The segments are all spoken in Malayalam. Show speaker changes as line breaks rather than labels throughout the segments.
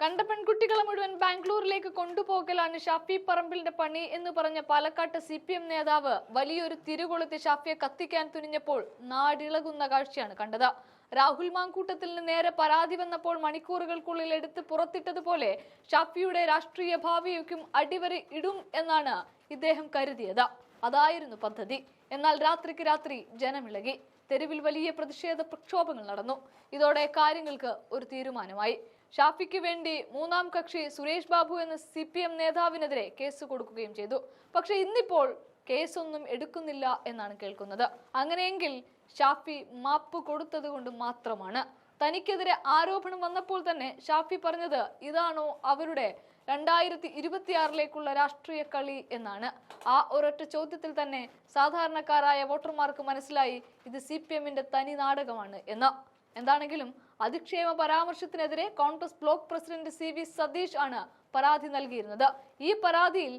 കണ്ട പെൺകുട്ടികളെ മുഴുവൻ ബാംഗ്ലൂരിലേക്ക് കൊണ്ടുപോകലാണ് ഷാഫി പറമ്പിലിന്റെ പണി എന്ന് പറഞ്ഞ പാലക്കാട്ട് സി പി എം നേതാവ് വലിയൊരു തിരുകൊളുത്തി ഷാഫിയെ കത്തിക്കാൻ തുനിഞ്ഞപ്പോൾ നാടിളകുന്ന കാഴ്ചയാണ് കണ്ടത്. രാഹുൽ മാങ്കൂട്ടത്തിന് നേരെ പരാതി വന്നപ്പോൾ മണിക്കൂറുകൾക്കുള്ളിൽ എടുത്ത് പുറത്തിട്ടതുപോലെ ഷാഫിയുടെ രാഷ്ട്രീയ ഭാവിയേക്കും അടിവരെ ഇടും എന്നാണ് ഇദ്ദേഹം കരുതിയത്. അതായിരുന്നു പദ്ധതി. എന്നാൽ രാത്രിക്ക് രാത്രി ജനമിളകി. തെരുവിൽ വലിയ പ്രതിഷേധ പ്രക്ഷോഭങ്ങൾ നടന്നു. ഇതോടെ കാര്യങ്ങൾക്ക് ഒരു തീരുമാനമായി. ഷാഫിക്ക് വേണ്ടി മൂന്നാം കക്ഷി സുരേഷ് ബാബു എന്ന സി പി എം നേതാവിനെതിരെ കേസ് കൊടുക്കുകയും ചെയ്തു. പക്ഷെ ഇന്നിപ്പോൾ കേസൊന്നും എടുക്കുന്നില്ല എന്നാണ് കേൾക്കുന്നത്. അങ്ങനെയെങ്കിൽ ഷാഫി മാപ്പ് കൊടുത്തത് കൊണ്ട് മാത്രമാണ്. തനിക്കെതിരെ ആരോപണം വന്നപ്പോൾ തന്നെ ഷാഫി പറഞ്ഞത് ഇതാണോ അവരുടെ രണ്ടായിരത്തി ഇരുപത്തിയാറിലേക്കുള്ള രാഷ്ട്രീയ കളി എന്നാണ്. ആ ഒരൊറ്റ ചോദ്യത്തിൽ തന്നെ സാധാരണക്കാരായ വോട്ടർമാർക്ക് മനസ്സിലായി ഇത് സി പി എമ്മിന്റെ തനി നാടകമാണ് എന്ന്. എന്താണെങ്കിലും അധിക്ഷേപ പരാമർശത്തിനെതിരെ Congress block president C V Satheesh ആണ് പരാതി നൽകിയിരുന്നത്. ഈ പരാതിയിൽ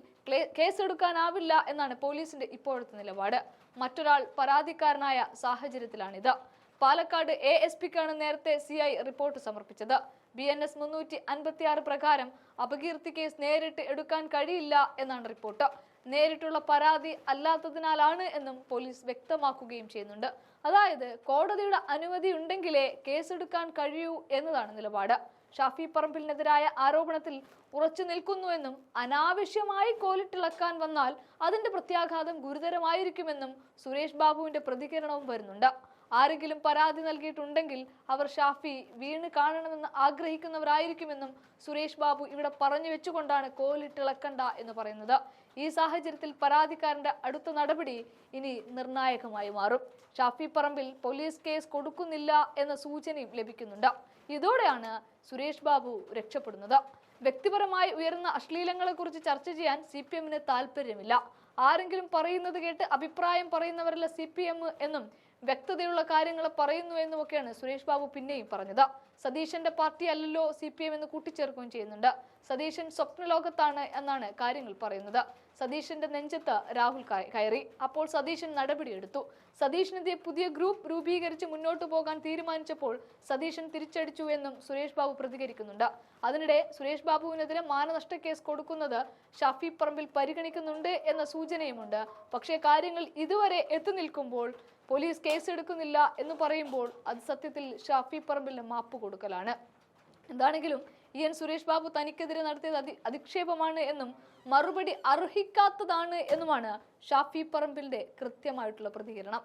കേസെടുക്കാനാവില്ല എന്നാണ് പോലീസിന്റെ ഇപ്പോഴത്തെ നിലപാട്. മറ്റൊരാൾ പരാതിക്കാരനായ സാഹചര്യത്തിലാണിത്. പാലക്കാട് എ എസ് പിക്കാണ് നേരത്തെ സി ഐ റിപ്പോർട്ട് സമർപ്പിച്ചത്. ബി എൻ എസ് മുന്നൂറ്റി അൻപത്തി ആറ് പ്രകാരം അപകീർത്തി കേസ് നേരിട്ട് എടുക്കാൻ കഴിയില്ല എന്നാണ് റിപ്പോർട്ട്. നേരിട്ടുള്ള പരാതി അല്ലാത്തതിനാലാണ് എന്നും പോലീസ് വ്യക്തമാക്കുകയും ചെയ്യുന്നുണ്ട്. അതായത് കോടതിയുടെ അനുമതി ഉണ്ടെങ്കിലേ കേസെടുക്കാൻ കഴിയൂ എന്നതാണ് നിലപാട്. ഷാഫി പറമ്പിലിനെതിരായ ആരോപണത്തിൽ ഉറച്ചു നിൽക്കുന്നുവെന്നും അനാവശ്യമായി കോലിട്ടിളക്കാൻ വന്നാൽ അതിന്റെ പ്രത്യാഘാതം ഗുരുതരമായിരിക്കുമെന്നും സുരേഷ് ബാബുവിന്റെ പ്രതികരണവും വരുന്നുണ്ട്. ആരെങ്കിലും പരാതി നൽകിയിട്ടുണ്ടെങ്കിൽ അവർ ഷാഫി വീണ് കാണണമെന്ന് ആഗ്രഹിക്കുന്നവരായിരിക്കുമെന്നും സുരേഷ് ബാബു ഇവിടെ പറഞ്ഞു വെച്ചുകൊണ്ടാണ് കോലിട്ടിളക്കണ്ട എന്ന് പറയുന്നത്. ഈ സാഹചര്യത്തിൽ പരാതിക്കാരന്റെ അടുത്ത നടപടി ഇനി നിർണായകമായി മാറും. ഷാഫി പറമ്പിൽ പോലീസ് കേസ് കൊടുക്കുന്നില്ല എന്ന സൂചനയും ലഭിക്കുന്നുണ്ട്. ഇതോടെയാണ് സുരേഷ് ബാബു രക്ഷപ്പെടുന്നത്. വ്യക്തിപരമായി ഉയർന്ന അശ്ലീലങ്ങളെ കുറിച്ച് ചർച്ച ചെയ്യാൻ സി പി എമ്മിന് താല്പര്യമില്ല ആരെങ്കിലും പറയുന്നത് കേട്ട് അഭിപ്രായം പറയുന്നവരല്ല സി പി എം എന്നും വ്യക്തതയുള്ള കാര്യങ്ങൾ പറയുന്നു എന്നുമൊക്കെയാണ് സുരേഷ് ബാബു പിന്നെയും പറഞ്ഞത്. സതീശന്റെ പാർട്ടി അല്ലല്ലോ സി പി എം എന്ന് കൂട്ടിച്ചേർക്കുകയും ചെയ്യുന്നുണ്ട്. സതീശൻ സ്വപ്നലോകത്താണ് എന്നാണ് കാര്യങ്ങൾ പറയുന്നത്. സതീശന്റെ നെഞ്ചത്ത് രാഹുൽ കയറി. അപ്പോൾ സതീശൻ നടപടിയെടുത്തു സതീഷിനെതിരെ പുതിയ ഗ്രൂപ്പ് രൂപീകരിച്ച് മുന്നോട്ടു പോകാൻ തീരുമാനിച്ചപ്പോൾ സതീശൻ തിരിച്ചടിച്ചു എന്നും സുരേഷ് ബാബു പ്രതികരിക്കുന്നുണ്ട്. അതിനിടെ സുരേഷ് ബാബുവിനെതിരെ മാനനഷ്ട കേസ് കൊടുക്കുന്നത് ഷാഫി പറമ്പിൽ പരിഗണിക്കുന്നുണ്ട് എന്ന സൂചനയുമുണ്ട്. പക്ഷേ കാര്യങ്ങൾ ഇതുവരെ എത്തി നിൽക്കുമ്പോൾ പോലീസ് കേസെടുക്കുന്നില്ല എന്ന് പറയുമ്പോൾ അത് സത്യത്തിൽ ഷാഫി പറമ്പിലിന് മാപ്പ് കൊടുക്കലാണ്. എന്താണെങ്കിലും ഇ എൻ സുരേഷ് ബാബു തനിക്കെതിരെ നടത്തിയത് അതി അധിക്ഷേപമാണ് എന്നും മറുപടി അർഹിക്കാത്തതാണ് എന്നുമാണ് ഷാഫി പറമ്പിലിന്റെ കൃത്യമായിട്ടുള്ള പ്രതികരണം.